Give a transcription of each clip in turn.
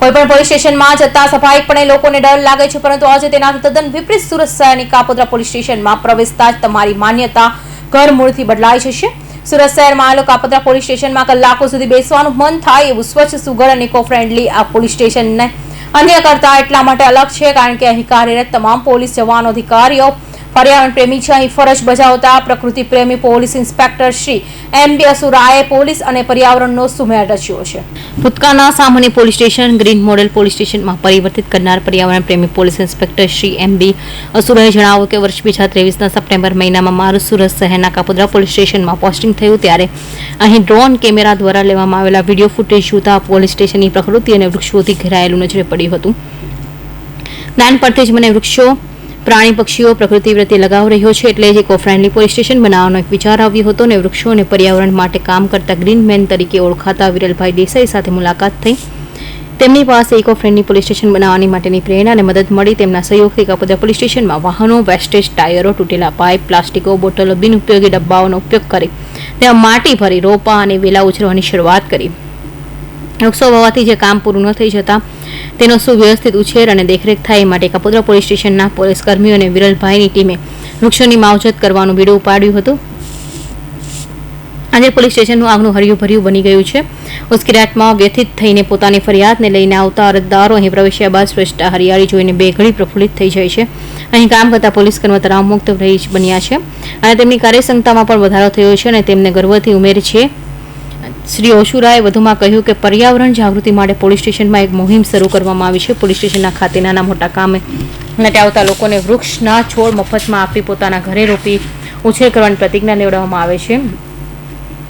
કોઈ પણ પોલીસ સ્ટેશનમાં જતા સ્વાભાવિકપણે લોકોને ડર લાગે છે, પરંતુ આજે તેનાથી તદ્દન વિપરીત સુરત શહેરની કાપોદ્રા પોલીસ સ્ટેશનમાં પ્રવેશતા જ તમારી માન્યતા ઘર મૂળથી બદલાઈ જશે. સુરત શહેરમાં આવેલો કાપોદ્રા પોલીસ સ્ટેશનમાં કલાકો સુધી બેસવાનું મન થાય એવું સ્વચ્છ, સુઘડ અને ઇકો ફ્રેન્ડલી આ પોલીસ સ્ટેશનને અન્ય કરતા એટલા માટે અલગ છે, કારણ કે અહીં કાર્યરત તમામ પોલીસ જવાનો અધિકારીઓ પર્યાવરણ પ્રેમી છે. અહીં ફરજ બજાવતા પ્રકૃતિ પ્રેમી police inspector Shri M B અસુરાએ police અને પર્યાવરણનો સુમેળ રચ્યો છે. ભૂતકાળના સામાન્ય police station, green model police સ્ટેશનમાં પરિવર્તિત કરનાર પર્યાવરણ પ્રેમી police inspector Shri M B અસુરાએ જણાવ્યું કે વર્ષ બે હજાર ત્રેવીસના સપ્ટેમ્બર મહિનામાં મારું સુરત શહેરના કાપોદ્રા પોલીસ સ્ટેશનમાં પોસ્ટિંગ થયું ત્યારે અહીં ડ્રોન કેમેરા દ્વારા લેવામાં આવેલા વીડિયો ફૂટેજ જોતા પોલીસ સ્ટેશનની પ્રકૃતિ અને વૃક્ષોથી ઘેરાયેલું નજરે પડ્યું હતું. નાન પરથી જ મને વૃક્ષો પ્રાણી પક્ષીઓ પ્રકૃતિ પ્રત્યે લગાવ રહ્યો છે એટલે જ ઇકો ફ્રેન્ડલી પોલીસ સ્ટેશન બનાવવાનો એક વિચાર આવ્યો હતો અને વૃક્ષો અને પર્યાવરણ માટે કામ કરતા ગ્રીન મેન તરીકે ઓળખાતા વિરલભાઈ દેસાઈ સાથે મુલાકાત થઈ. તેમની પાસે ઇકો ફ્રેન્ડલી પોલીસ સ્ટેશન બનાવવાની માટેની પ્રેરણા અને મદદ મળી. તેમના સહયોગથી કાપોદ્રા પોલીસ સ્ટેશનમાં વાહનો વેસ્ટેજ ટાયરો તૂટેલા પાઇપ, પ્લાસ્ટિકો, બોટલો બિનઉપયોગી ડબ્બાઓનો ઉપયોગ કરી. તેમાં માટી ભરી રોપા અને વેલા ઉછરવાની શરૂઆત કરી. વૃક્ષો હોવાથી જે કામ પૂરું ન થઈ જતા, તેનો સુવ્યવસ્થિત ઉછેર અને દેખરેખ થાય માટે કપોદરા પોલીસ સ્ટેશનના પોલીસ કર્મીઓ અને વિરલભાઈની ટીમે વૃક્ષોની માવજત કરવાનું બીડું ઉપાડ્યું હતું. આજે પોલીસ સ્ટેશનનું આંગણું હર્યું ભર્યું બની ગયું છે. ઉશ્કેરાટમાં વ્યથિત થઈને પોતાની ફરિયાદને લઈને આવતા અરજદારો અહીં પ્રવેશ્યા બાદ સ્વચ્છતા હરિયાળી જોઈને બે ઘડી પ્રફુલ્લિત થઈ જાય છે. અહીં કામ કરતા પોલીસ કર્મચારીઓ તણાવમુક્ત રહી બન્યા છે. અને તેમની કાર્યક્ષમતામાં પણ વધારો થયો છે અને તેમને ગર્વથી ઉમેર છે. શ્રી ઓશુરાએ વધુમાં કહ્યું કે પર્યાવરણ જાગૃતિ માટે પોલીસ સ્ટેશનમાં એક મુહિમ શરૂ કરવામાં આવી છે. પોલીસ સ્ટેશનના ખાતે નાના મોટા કામે માટે આવતા લોકોને વૃક્ષના છોડ મફતમાં આપી પોતાના ઘરે રોપી ઉછેર કરવાની પ્રતિજ્ઞા લેવડાવવામાં આવે છે.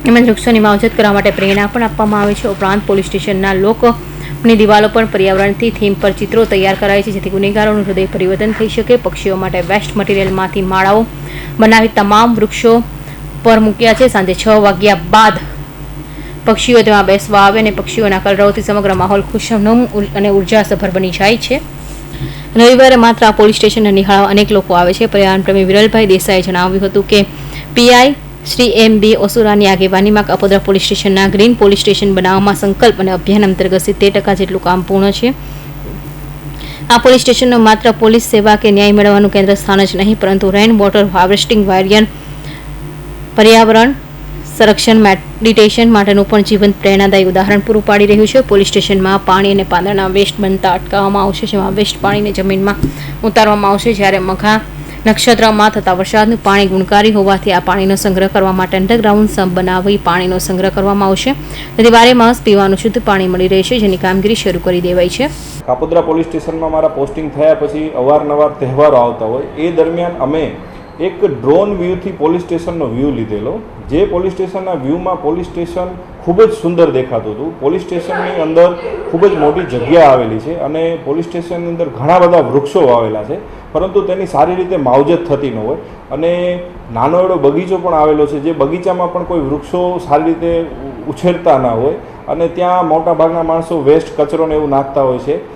એમાં વૃક્ષોની માવજત કરવા માટે પ્રેરણા પણ આપવામાં આવે છે. ઉપરાંત પોલીસ સ્ટેશનના લોકોની દિવાલો પર પર્યાવરણથી થીમ પર ચિત્રો તૈયાર કરાય છે, જેથી ગુનેગારોનું હૃદય પરિવર્તન થઈ શકે. પક્ષીઓ માટે વેસ્ટ મટીરિયલમાંથી માળાઓ બનાવી તમામ વૃક્ષો પર મૂક્યા છે. સાંજે છ વાગ્યા બાદ પક્ષીઓ તેમાં બેસવા આવે અને પક્ષીઓના કલરવથી સમગ્ર માહોલ ખુશનમ અને ઉર્જાસભર બની જાય છે. રવિવારે માત્ર આ પોલીસ સ્ટેશનને નિહાળવા અનેક લોકો આવે છે. પર્યાવરણ પ્રેમી વિરલભાઈ દેસાઈએ જણાવ્યું હતું કે, પીઆઈ શ્રી એમ બી ઓસુરાની આગેવાનીમાં કપોદરા પોલીસ સ્ટેશનના ગ્રીન પોલીસ સ્ટેશન બનાવવામાં સંકલ્પ અને અભિયાન અંતર્ગત સિત્તેર ટકા જેટલું કામ પૂર્ણ છે. આ પોલીસ સ્ટેશનનો માત્ર પોલીસ સેવા કે ન્યાય મેળવવાનું કેન્દ્ર સ્થાન જ નહીં, પરંતુ રેન વોટર હાર્વેસ્ટિંગ વાયરિયન પર્યાવરણ સંરક્ષણ મેડિટેશન માટેનું પણ જીવંત પ્રેરણાદાયી ઉદાહરણ પૂરું પાડી રહ્યું છે. પોલીસ સ્ટેશનમાં પાણી અને પાંદડાના વેસ્ટ બનતા અટકાવવામાં આવશે, જેમાં વેસ્ટ પાણીને જમીનમાં ઉતારવામાં આવશે, જ્યારે મઘા નક્ષત્રમાં થતા વરસાદનું પાણી ગુણકારી હોવાથી આ પાણીનો સંગ્રહ કરવા માટે અંડરગ્રાઉન્ડ સમ્પ બનાવી પાણીનો સંગ્રહ કરવામાં આવશે. તેથી બારે માસ પીવાનું શુદ્ધ પાણી મળી રહેશે જેની કામગીરી શરૂ કરી દેવાઈ છે. કાપોદ્રા પોલીસ સ્ટેશનમાં મારા પોસ્ટિંગ થયા પછી અવારનવાર તહેવારો આવતા હોય. એ દરમિયાન અમે એક ડ્રોન વ્યૂથી પોલીસ સ્ટેશનનો વ્યૂ લીધેલો. જે પોલીસ સ્ટેશનના વ્યૂમાં પોલીસ સ્ટેશન ખૂબ જ સુંદર દેખાતું હતું. પોલીસ સ્ટેશનની અંદર ખૂબ જ મોટી જગ્યા આવેલી છે અને પોલીસ સ્ટેશનની અંદર ઘણા બધા વૃક્ષો આવેલા છે. પરંતુ તેની સારી રીતે માવજત થતી ન હોય. અને નાનો એવો બગીચો પણ આવેલો છે જે બગીચામાં પણ કોઈ વૃક્ષો સારી રીતે ઉછેરતા ના હોય. અને ત્યાં મોટા ભાગના માણસો વેસ્ટ કચરોને એવું નાખતા હોય છે.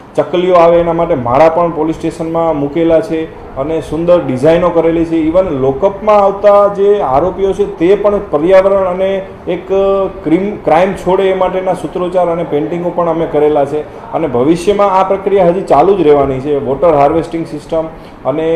ચકલીઓ આવે એના માટે માળા પણ પોલીસ સ્ટેશનમાં મૂકેલા છે અને સુંદર ડિઝાઇનો કરેલી છે. ઇવન લોકઅપમાં આવતા જે આરોપીઓ છે તે પણ પર્યાવરણ અને એક ક્રીમ, ક્રાઇમ છોડે એ માટેના સૂત્રોચ્ચાર અને પેઇન્ટિંગો પણ અમે કરેલા છે. અને ભવિષ્યમાં આ પ્રક્રિયા હજી ચાલુ જ રહેવાની છે. વોટર હાર્વેસ્ટિંગ સિસ્ટમ અને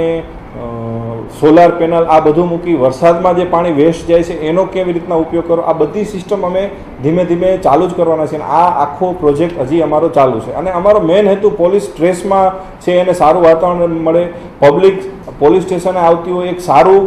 સોલાર પેનલ આ બધું મૂકી વરસાદમાં જે પાણી વેસ્ટ જાય છે, એનો કેવી રીતના ઉપયોગ કરો? આ બધી સિસ્ટમ અમે ધીમે ધીમે ચાલુ જ કરવાના છે અને આ આખો પ્રોજેક્ટ હજી અમારો ચાલુ છે. અને અમારો મેઇન હેતુ પોલીસ સ્ટ્રેસમાં છે એને સારું વાતાવરણ મળે. પબ્લિક પોલીસ સ્ટેશને આવતી હોય, એક સારું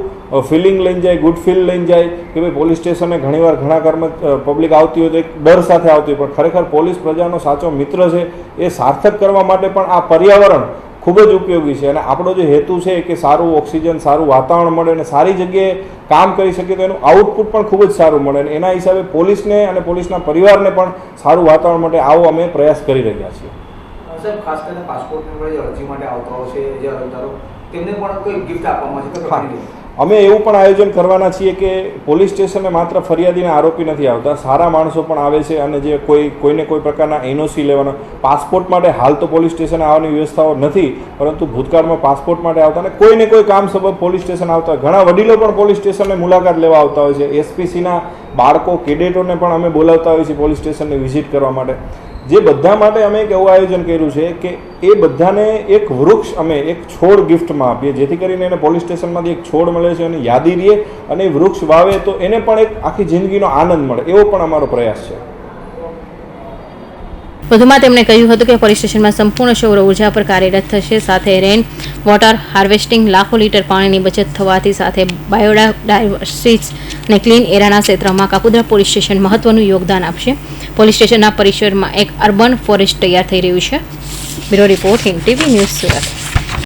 ફિલિંગ લઈને જાય, ગુડ ફીલ લઈને જાય કે ભાઈ પોલીસ સ્ટેશને ઘણીવાર ઘણા કર્મ પબ્લિક આવતી હોય તો એક ડર સાથે આવતી હોય. પણ ખરેખર પોલીસ પ્રજાનો સાચો મિત્ર છે, એ સાર્થક કરવા માટે પણ આ પર્યાવરણ ખૂબ જ ઉપયોગી છે. અને આપણો જે હેતુ છે કે સારું ઓક્સિજન સારું વાતાવરણ મળે અને સારી જગ્યાએ કામ કરી શકીએ તો એનું આઉટપુટ પણ ખૂબ જ સારું મળે. અને એના હિસાબે પોલીસને અને પોલીસના પરિવારને પણ સારું વાતાવરણ માટે આવો અમે પ્રયાસ કરી રહ્યા છીએ. સાહેબ ખાસ કરીને પાસપોર્ટની અરજી માટે આવતા હોય છે જે અરજદારો તેમને પણ કોઈ ગિફ્ટ આપવામાં છે? અમે એવું પણ આયોજન કરવાના છીએ કે પોલીસ સ્ટેશને માત્ર ફરિયાદીને આરોપી નથી આવતા, સારા માણસો પણ આવે છે અને જે કોઈ, કોઈને કોઈ પ્રકારના એનઓસી લેવાના, પાસપોર્ટ માટે હાલ તો પોલીસ સ્ટેશન આવવાની વ્યવસ્થાઓ નથી, પરંતુ ભૂતકાળમાં પાસપોર્ટ માટે આવતા અને કોઈને કોઈ કામ સબબ પોલીસ સ્ટેશન આવતા ઘણા વડીલો પણ પોલીસ સ્ટેશને મુલાકાત લેવા આવતા હોય છે. એસપીસીના બાળકો, કેડેટોને પણ અમે બોલાવતા હોઈએ છીએ પોલીસ સ્ટેશનની વિઝિટ કરવા માટે. જે બધા માટે અમે એક એવું આયોજન કર્યું છે કે એ બધાને એક વૃક્ષ અમે એક છોડ ગિફ્ટમાં આપીએ. જેથી કરીને એને પોલીસ સ્ટેશનમાંથી એક છોડ મળે છે અને યાદી રહે અને એ વૃક્ષ વાવે તો એને પણ એક આખી જિંદગીનો આનંદ મળે. એવો પણ અમારો પ્રયાસ છે. વધુમાં તેમણે કહ્યું હતું કે પોલીસ સ્ટેશનમાં સંપૂર્ણ સૌર ઊર્જા પર કાર્યરત થશે. સાથે રેન વોટર હાર્વેસ્ટિંગ લાખો લીટર પાણીની બચત થવાથી સાથે બાયોડાયવર્સિટી અને ક્લીન એરાના ક્ષેત્રમાં કાપુદ્રા પોલીસ સ્ટેશન મહત્વનું યોગદાન આપશે. પોલીસ સ્ટેશનના પરિસરમાં એક અર્બન ફોરેસ્ટ તૈયાર થઈ રહ્યું છે. Bureau report in TV news Surat.